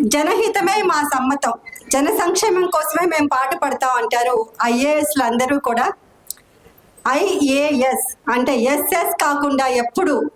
జనహితమే మా సమ్మతం. జన సంక్షేమం కోసమే మేము పాట పడతాం అంటారు ఐఏఎస్లు అందరూ కూడా. ఐఏఎస్ అంటే ఎస్ఎస్ కాకుండా ఎప్పుడు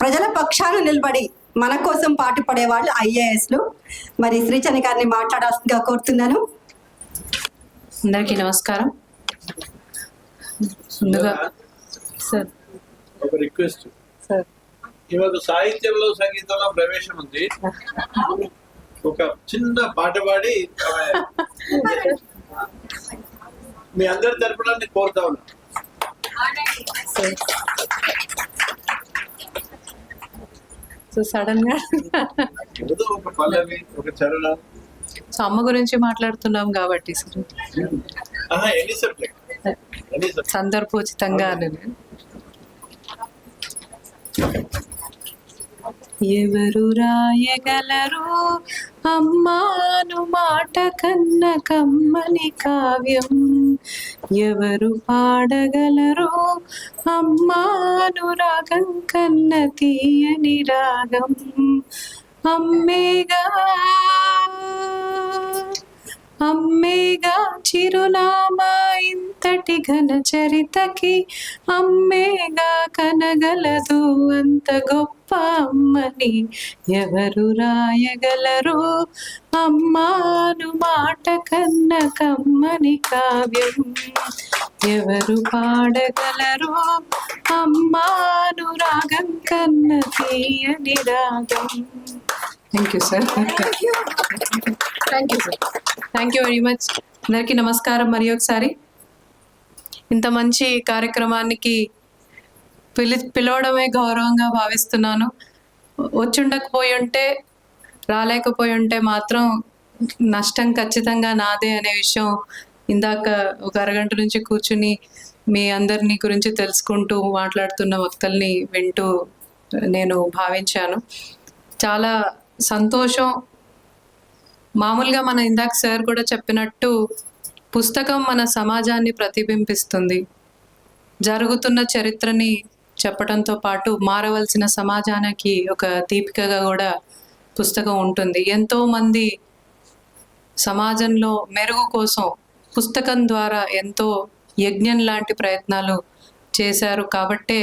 ప్రజల పక్షాన నిలబడి మన కోసం పాటు పడేవాళ్ళు ఐఏఎస్లు. మరి శ్రీచని గారిని మాట్లాడాల్సిందిగా కోరుతున్నాను. అందరికీ నమస్కారం. ముందుగా సార్. ఒక రిక్వెస్ట్. సార్. ఇవాళ సాహిత్యంలో సంగీతంలో ప్రవేశం ఉంది. ఒక చిన్న పాట పాడి మీ అందరి తరపున నేను కోరుతా ఉన్నా. సో సడన్గా ఒక పల్లవి ఒక చరణం. సో అమ్మ గురించి మాట్లాడుతున్నాం కాబట్టి సందర్భోచితంగా ఎవరు రాయగలరు? అమ్మాను మాట కన్న కమ్మని కావ్యం. ఎవరు పాడగలరు? అమ్మాను రాగం కన్న తీయని రాగం. అమ్మేగా అమ్మేగా చిరునామా. ఇంతటి ఘన చరితకి అమ్మేగా కనగలదు అంత గొప్ప అమ్మని ఎవరు రాయగలరు? అమ్మాను మాట కన్న కమ్మని కావ్యం ఎవరు పాడగలరు? అమ్మాను రాగం కన్న తీయని రాగం. Thank you sir thank you sir thank you very much అందరికీ నమస్కారం. మరి ఒకసారి ఇంత మంచి కార్యక్రమానికి పిలి పిలవడమే గౌరవంగా భావిస్తున్నాను. వచ్చుండకపోయి ఉంటే రాలేకపోయి ఉంటే మాత్రం నష్టం ఖచ్చితంగా నాదే అనే విషయం ఇందాక ఒక అరగంట నుంచి కూర్చుని మీ అందరినీ గురించి తెలుసుకుంటూ మాట్లాడుతున్న వక్తల్ని వింటూ నేను భావించాను. చాలా సంతోషం. మామూలుగా మన ఇందాక సార్ కూడా చెప్పినట్టు పుస్తకం మన సమాజాన్ని ప్రతిబింబిస్తుంది. జరుగుతున్న చరిత్రని చెప్పడంతో పాటు మారవలసిన సమాజానికి ఒక దీపికగా కూడా పుస్తకం ఉంటుంది. ఎంతోమంది సమాజంలో మెరుగు కోసం పుస్తకం ద్వారా ఎంతో యజ్ఞం లాంటి ప్రయత్నాలు చేశారు కాబట్టే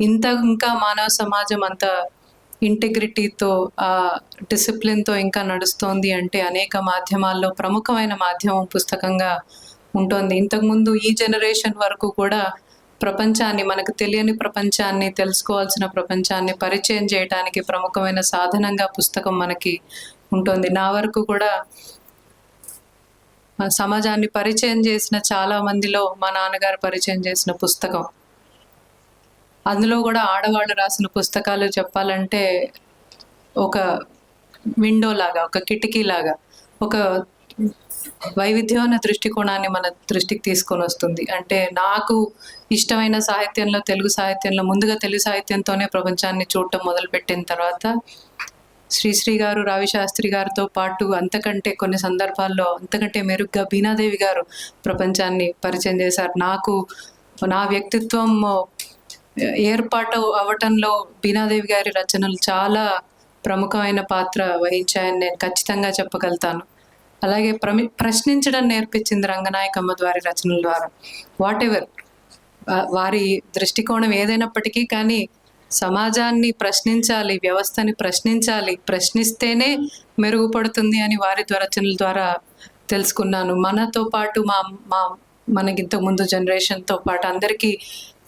ఇంత ఇంకా మానవ సమాజం అంత ఇంటిగ్రిటీతో ఆ డిసిప్లిన్తో ఇంకా నడుస్తోంది అంటే అనేక మాధ్యమాల్లో ప్రముఖమైన మాధ్యమం పుస్తకంగా ఉంటుంది. ఇంతకుముందు ఈ జనరేషన్ వరకు కూడా ప్రపంచాన్ని మనకు తెలియని ప్రపంచాన్ని తెలుసుకోవాల్సిన ప్రపంచాన్ని పరిచయం చేయడానికి ప్రముఖమైన సాధనంగా పుస్తకం మనకి ఉంటుంది. నా వరకు కూడా సమాజాన్ని పరిచయం చేసిన చాలా మందిలో మా నాన్నగారు పరిచయం చేసిన పుస్తకం. అందులో కూడా ఆడవాళ్ళు రాసిన పుస్తకాలు చెప్పాలంటే ఒక విండో లాగా ఒక కిటికీ లాగా ఒక వైవిధ్యమైన దృష్టికోణాన్ని మన దృష్టికి తీసుకొని వస్తుంది. అంటే నాకు ఇష్టమైన సాహిత్యంలో తెలుగు సాహిత్యంలో ముందుగా తెలుగు సాహిత్యంతోనే ప్రపంచాన్ని చూడటం మొదలుపెట్టిన తర్వాత శ్రీశ్రీ గారు రావిశాస్త్రి గారితో పాటు అంతకంటే కొన్ని సందర్భాల్లో అంతకంటే మెరుగ్గా బీనాదేవి గారు ప్రపంచాన్ని పరిచయం చేశారు. నాకు నా వ్యక్తిత్వం ఏర్పాటు అవటంలో బీనాదేవి గారి రచనలు చాలా ప్రముఖమైన పాత్ర వహించాయని నేను ఖచ్చితంగా చెప్పగలుగుతాను. అలాగే ప్రమి ప్రశ్నించడం నేర్పించింది రంగనాయకమ్మ వారి రచనల ద్వారా. వాట్ ఎవర్ వారి దృష్టికోణం ఏదైనప్పటికీ కానీ సమాజాన్ని ప్రశ్నించాలి వ్యవస్థని ప్రశ్నించాలి ప్రశ్నిస్తేనే మెరుగుపడుతుంది అని వారి రచనల ద్వారా తెలుసుకున్నాను. మనతో పాటు మా మా మనకి ఇంతకుముందు జనరేషన్తో పాటు అందరికీ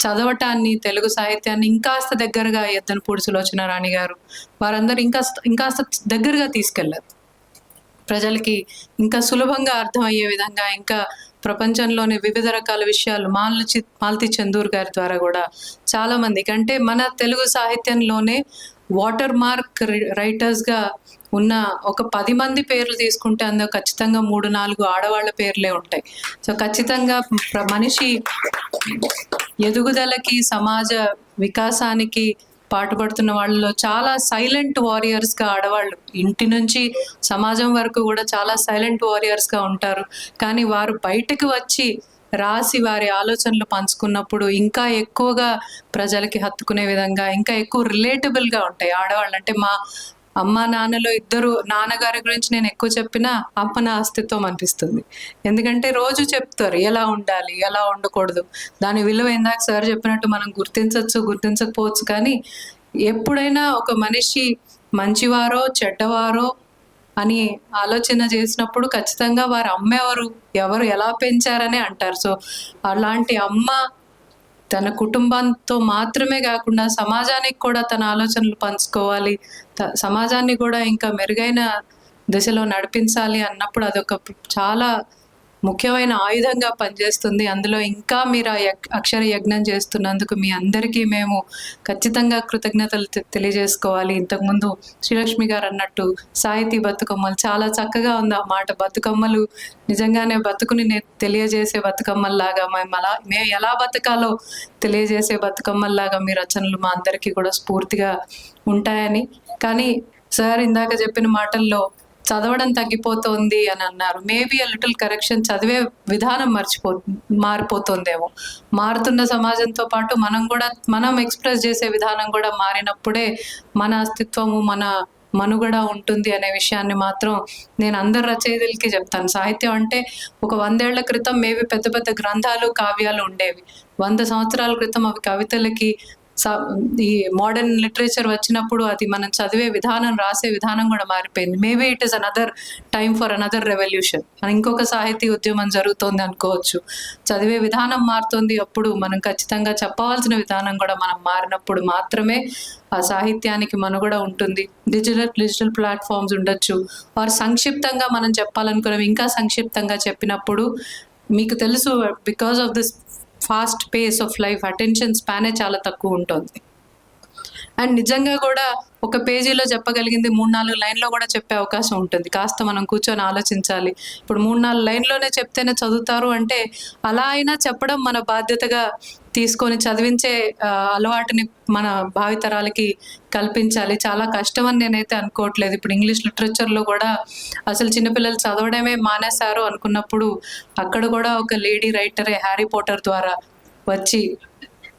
చదవటాన్ని తెలుగు సాహిత్యాన్ని ఇంకాస్త దగ్గరగా ఎద్దనపూడి సులోచన రాణి గారు వారందరూ ఇంకా ఇంకాస్త దగ్గరగా తీసుకెళ్ళారు. ప్రజలకి ఇంకా సులభంగా అర్థమయ్యే విధంగా ఇంకా ప్రపంచంలోని వివిధ రకాల విషయాలు మాల్చి మాల్తి చందూర్ గారి ద్వారా కూడా చాలా మందికి అంటే మన తెలుగు సాహిత్యంలోనే వాటర్ మార్క్ రైటర్స్గా ఉన్న ఒక పది మంది పేర్లు తీసుకుంటే అందులో ఖచ్చితంగా మూడు నాలుగు ఆడవాళ్ళ పేర్లే ఉంటాయి. సో ఖచ్చితంగా మనిషి ఎదుగుదలకి సమాజ వికాసానికి పాటుపడుతున్న వాళ్ళలో చాలా సైలెంట్ వారియర్స్గా ఆడవాళ్ళు ఇంటి నుంచి సమాజం వరకు కూడా చాలా సైలెంట్ వారియర్స్గా ఉంటారు. కానీ వారు బయటకు వచ్చి రాసి వారి ఆలోచనలు పంచుకున్నప్పుడు ఇంకా ఎక్కువగా ప్రజలకి హత్తుకునే విధంగా ఇంకా ఎక్కువ రిలేటబుల్గా ఉంటాయి. ఆడవాళ్ళు అంటే మా అమ్మ నాన్నలో ఇద్దరు నాన్నగారి గురించి నేను ఎక్కువ చెప్పినా అమ్మ నా అస్తిత్వం అనిపిస్తుంది. ఎందుకంటే రోజు చెప్తారు ఎలా ఉండాలి ఎలా ఉండకూడదు. దాని విలువ ఇందాక సార్ చెప్పినట్టు మనం గుర్తించవచ్చు గుర్తించకపోవచ్చు కానీ ఎప్పుడైనా ఒక మనిషి మంచివారో చెడ్డవారో అని ఆలోచన చేసినప్పుడు ఖచ్చితంగా వారు అమ్మేవారు ఎవరు ఎవరు ఎలా పెంచారనే అంటారు. సో అలాంటి అమ్మ తన కుటుంబంతో మాత్రమే కాకుండా సమాజానికి కూడా తన ఆలోచనలు పంచుకోవాలి. త- సమాజాన్ని కూడా ఇంకా మెరుగైన దిశలో నడిపించాలి అన్నప్పుడు అదొక చాలా ముఖ్యమైన ఆయుధంగా పనిచేస్తుంది. అందులో ఇంకా మీరు ఆ అక్షర యజ్ఞం చేస్తున్నందుకు మీ అందరికీ మేము ఖచ్చితంగా కృతజ్ఞతలు తె- తెలియజేసుకోవాలి. ఇంతకుముందు శ్రీలక్ష్మి గారు అన్నట్టు సాహితీ బతుకమ్మలు చాలా చక్కగా ఉంది ఆ మాట. బతుకమ్మలు నిజంగానే బతుకుని తెలియజేసే బతుకమ్మల్లాగా మేము అలా మేము ఎలా బతకాలో తెలియజేసే బతుకమ్మల్లాగా మీ రచనలు మా అందరికీ కూడా స్ఫూర్తిగా ఉంటాయని. కానీ సార్ ఇందాక చెప్పిన మాటల్లో చదవడం తగ్గిపోతోంది అని అన్నారు. మేబీ అ లిటిల్ కరెక్షన్ చదివే విధానం మర్చిపో మారిపోతుందేమో. మారుతున్న సమాజంతో పాటు మనం కూడా మనం ఎక్స్ప్రెస్ చేసే విధానం కూడా మారినప్పుడే మన అస్తిత్వము మన మనుగడ ఉంటుంది అనే విషయాన్ని మాత్రం నేను అందరు రచయితలకి చెప్తాను. సాహిత్యం అంటే ఒక వందేళ్ళ క్రితం మేబీ పెద్ద పెద్ద గ్రంథాలు కావ్యాలు ఉండేవి. వంద సంవత్సరాల క్రితం అవి కవితలకి ఈ మోడర్న్ లిటరేచర్ వచ్చినప్పుడు అది మనం చదివే విధానం రాసే విధానం కూడా మారిపోయింది. Maybe it is another time for another revolution. ఇంకొక సాహితీ ఉద్యమం జరుగుతోంది అనుకోవచ్చు. చదివే విధానం మారుతుంది అప్పుడు మనం ఖచ్చితంగా చెప్పవలసిన విధానం కూడా మనం మారినప్పుడు మాత్రమే ఆ సాహిత్యానికి మనుగడ ఉంటుంది. డిజిటల్ డిజిటల్ ప్లాట్ఫామ్స్ ఉండొచ్చు. వారు సంక్షిప్తంగా మనం చెప్పాలనుకున్నాం ఇంకా సంక్షిప్తంగా చెప్పినప్పుడు మీకు తెలుసు because of this fast pace of life attention స్పానే చాలా తక్కువ ఉంటుంది. అండ్ నిజంగా కూడా ఒక పేజీలో చెప్పగలిగింది మూడు నాలుగు లైన్లో కూడా చెప్పే అవకాశం ఉంటుంది. కాస్త మనం కూర్చొని ఆలోచించాలి. ఇప్పుడు మూడు నాలుగు లైన్లోనే చెప్తేనే చదువుతారు అంటే అలా అయినా చెప్పడం మన బాధ్యతగా తీసుకొని చదివించే అలవాటుని మన భావితరాలకి కల్పించాలి. చాలా కష్టం అని నేనైతే అనుకోవట్లేదు. ఇప్పుడు ఇంగ్లీష్ లిటరేచర్లో కూడా అసలు చిన్నపిల్లలు చదవడమే మానేశారు అనుకున్నప్పుడు అక్కడ కూడా ఒక లేడీ రైటరే హ్యారీ పోటర్ ద్వారా వచ్చి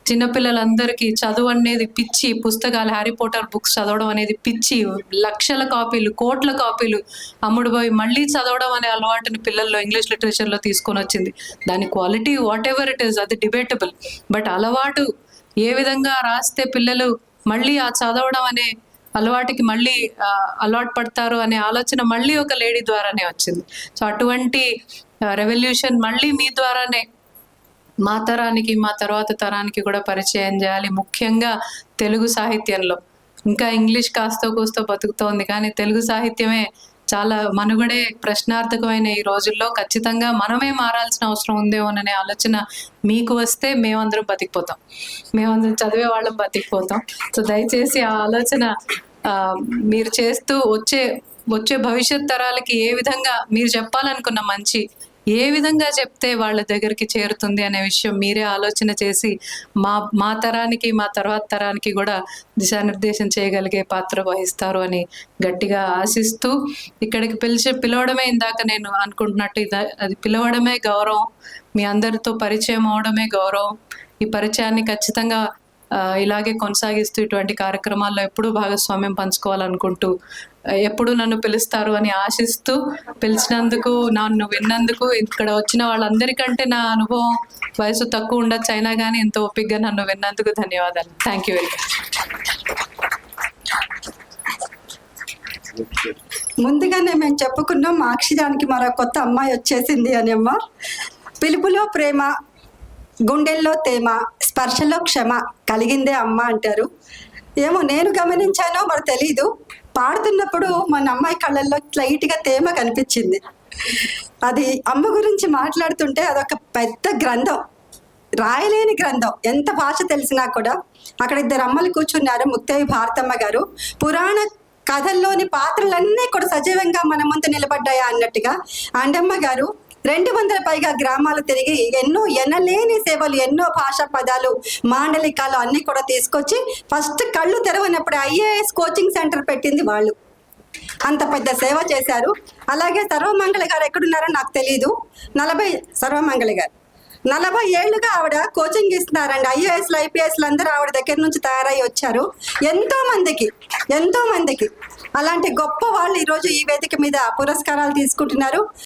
చిన్నపిల్లలందరికీ చదువు అనేది పిచ్చి పుస్తకాలు హ్యారీ పోటర్ బుక్స్ చదవడం అనేది పిచ్చి లక్షల కాపీలు కోట్ల కాపీలు అమ్ముడుపోయి మళ్ళీ చదవడం అనే అలవాటుని పిల్లల్లో ఇంగ్లీష్ లిటరేచర్లో తీసుకొని వచ్చింది. దాని quality whatever it is అది డిబేటబుల్ బట్ అలవాటు ఏ విధంగా రాస్తే పిల్లలు మళ్ళీ ఆ చదవడం అనే అలవాటుకి మళ్ళీ అలవాటు పడతారు అనే ఆలోచన మళ్ళీ ఒక లేడీ ద్వారానే వచ్చింది. సో అటువంటి రెవల్యూషన్ మళ్ళీ మీ ద్వారానే మా తరానికి మా తర్వాత తరానికి కూడా పరిచయం చేయాలి. ముఖ్యంగా తెలుగు సాహిత్యంలో. ఇంకా ఇంగ్లీష్ కాస్తో కూస్తో బతుకుతోంది. కానీ తెలుగు సాహిత్యమే చాలా మనుగడే ప్రశ్నార్థకమైన ఈ రోజుల్లో. ఖచ్చితంగా మనమే మారాల్సిన అవసరం ఉందేమోననే ఆలోచన మీకు వస్తే మేమందరం బతికిపోతాం. మేమందరం చదివే వాళ్ళం బతికిపోతాం. సో దయచేసి ఆ ఆలోచన ఆ, మీరు చేస్తూ వచ్చే వచ్చే భవిష్యత్ తరాలకి ఏ విధంగా మీరు చెప్పాలనుకున్న మంచి ఏ విధంగా చెప్తే వాళ్ళ దగ్గరికి చేరుతుంది అనే విషయం మీరే ఆలోచన చేసి మా మా తరానికి మా తర్వాత తరానికి కూడా దిశానిర్దేశం చేయగలిగే పాత్ర వహిస్తారు అని గట్టిగా ఆశిస్తూ ఇక్కడికి పిలిచి పిలవడమే ఇందాక నేను అనుకుంటున్నట్టు అది పిలవడమే గౌరవం. మీ అందరితో పరిచయం అవడమే గౌరవం. ఈ పరిచయాన్ని ఖచ్చితంగా ఇలాగే కొనసాగిస్తూ ఇటువంటి కార్యక్రమాల్లో ఎప్పుడూ భాగస్వామ్యం పంచుకోవాలనుకుంటూ ఎప్పుడు నన్ను పిలుస్తారు అని ఆశిస్తూ పిలిచినందుకు నన్ను విన్నందుకు ఇక్కడ వచ్చిన వాళ్ళందరికంటే నా అనుభవం వయసు తక్కువ ఉండొచ్చు అయినా కానీ ఎంతో ఓపికగా నన్ను విన్నందుకు ధన్యవాదాలు. థ్యాంక్ యూ వెరీ మచ్ ముందుగానే మేము చెప్పుకున్నాం మా అక్షరానికి మరో కొత్త అమ్మాయి వచ్చేసింది అని అమ్మ. పిలుపులో ప్రేమ గుండెల్లో తేమ స్పర్శలో క్షమ కలిగిందే అమ్మ అంటారు. ఏమో నేను గమనించానో మరి తెలీదు. పాడుతున్నప్పుడు మన అమ్మాయి కళ్ళల్లో లైట్గా తేమ కనిపించింది. అది అమ్మ గురించి మాట్లాడుతుంటే అదొక పెద్ద గ్రంథం. రాయలేని గ్రంథం. ఎంత భాష తెలిసినా కూడా అక్కడ ఇద్దరు అమ్మలు కూర్చున్నారు ముత్తయ్య భారతమ్మ గారు. పురాణ కథల్లోని పాత్రలన్నీ కూడా సజీవంగా మన ముందు నిలబడ్డాయా అన్నట్టుగా అండమ్మ గారు రెండు వందల పైగా గ్రామాలు తిరిగి ఎన్నో ఎనలేని సేవలు ఎన్నో భాషా పదాలు మాండలికాలు అన్ని కూడా తీసుకొచ్చి ఫస్ట్ కళ్ళు తెరవనప్పుడు ఐఏఎస్ కోచింగ్ సెంటర్ పెట్టింది వాళ్ళు. అంత పెద్ద సేవ చేశారు. అలాగే సర్వమంగళ గారు ఎక్కడున్నారో నాకు తెలియదు నలభై సర్వమంగళ గారు. నలభై ఏళ్ళుగా ఆవిడ కోచింగ్ ఇస్తున్నారండి. ఐఏఎస్లు ఐపీఎస్లు అందరూ ఆవిడ దగ్గర నుంచి తయారై వచ్చారు. ఎంతో మందికి ఎంతో మందికి. అలాంటి గొప్ప వాళ్ళు ఈరోజు ఈ వేదిక మీద పురస్కారాలు తీసుకుంటున్నారు.